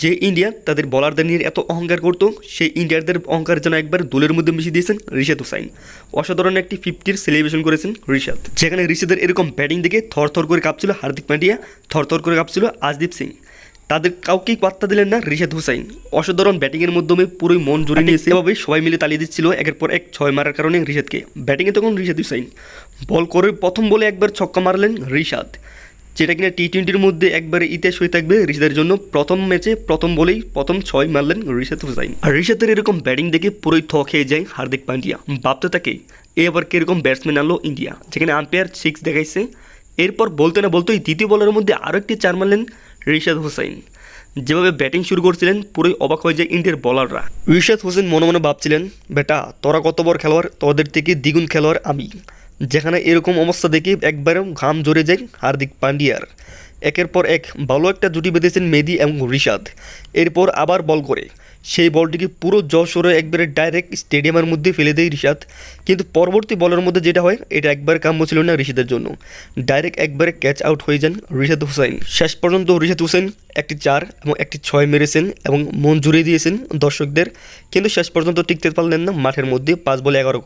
যে ইন্ডিয়া তাদের বলারদের নিয়ে এত অহংকার করতো সেই ইন্ডিয়ারদের অহংকার যেন একবার দোলের মধ্যে মিশিয়ে দিয়েছেন রিশাদ হুসাইন। অসাধারণ একটি ফিফটির সেলিব্রেশন করেছেন রিশাদ। যেখানে রিশাদের এরকম ব্যাটিং দেখে থর থর করে কাঁপছিল হার্দিক পান্ডিয়া থর থর করে কাঁপছিল আজদীপ সিং। তাদের কাউকেই পাত্তা দিলেন না রিশাদ হুসাইন। অসাধারণ ব্যাটিংয়ের মাধ্যমে পুরোই মন জুড়ে নিয়েছে এভাবে সবাই মিলে তালিয়ে দিচ্ছিল একের পর এক ছয় মারার কারণে রিশাদকে। ব্যাটিংয়ে তখন রিশাদ হুসাইন। বল করে প্রথম বলে একবার ছক্কা মারলেন রিশাদ। যেটা কিনা টি টোয়েন্টির মধ্যে একবারে ইতিহাস হয়ে থাকবে ঋষাদের জন্য। প্রথম ম্যাচে প্রথম বলেই প্রথম ছয় মারলেন ঋষাদ হুসাইন। আর ঋষাদের এরকম ব্যাটিং দেখে পুরোই থ খেয়ে যায় হার্দিক পান্ডিয়া। ভাবতে থাকে এ আবার কীরকম ব্যাটসম্যান আনলো ইন্ডিয়া, যেখানে আম্পায়ার সিক্স দেখাইছে। এরপর বলতে না বলতেই দ্বিতীয় বলের মধ্যে আরও একটি চার মারলেন ঋষাদ হুসাইন। যেভাবে ব্যাটিং শুরু করছিলেন, পুরোই অবাক হয়ে যায় ইন্ডিয়ার বলাররা ঋষাদ হোসেন মনে মনে ভাবছিলেন, বেটা, তোরা কত বড় খেলোয়াড়, তোদের থেকে দ্বিগুণ খেলোয়াড় আমি। যেখানে এরকম অবস্থা দেখে একবারে ঘাম জড়ে যায় হার্দিক পান্ডিয়ার। একের পর এক ভালো একটা জুটি বেঁধেছেন মেদি এবং ঋষাদ এরপর আবার বল করে। সেই বলটিকে পুরো যশোরে একবারে ডাইরেক্ট স্টেডিয়ামের মধ্যে ফেলে দেয় ঋষাদ কিন্তু পরবর্তী বলের মধ্যে যেটা হয়, এটা একবার কাম্য ছিল না ঋষাদের জন্য। ডাইরেক্ট একবারে ক্যাচ আউট হয়ে যান রিশাদ হুসাইন শেষ পর্যন্ত রিশাদ হুসেন একটি চার এবং একটি ছয় মেরেছেন এবং মন জুড়িয়ে দিয়েছেন দর্শকদের। কিন্তু শেষ পর্যন্ত টিকতে পারলেন না মাঠের মধ্যে পাঁচ বলে এগারো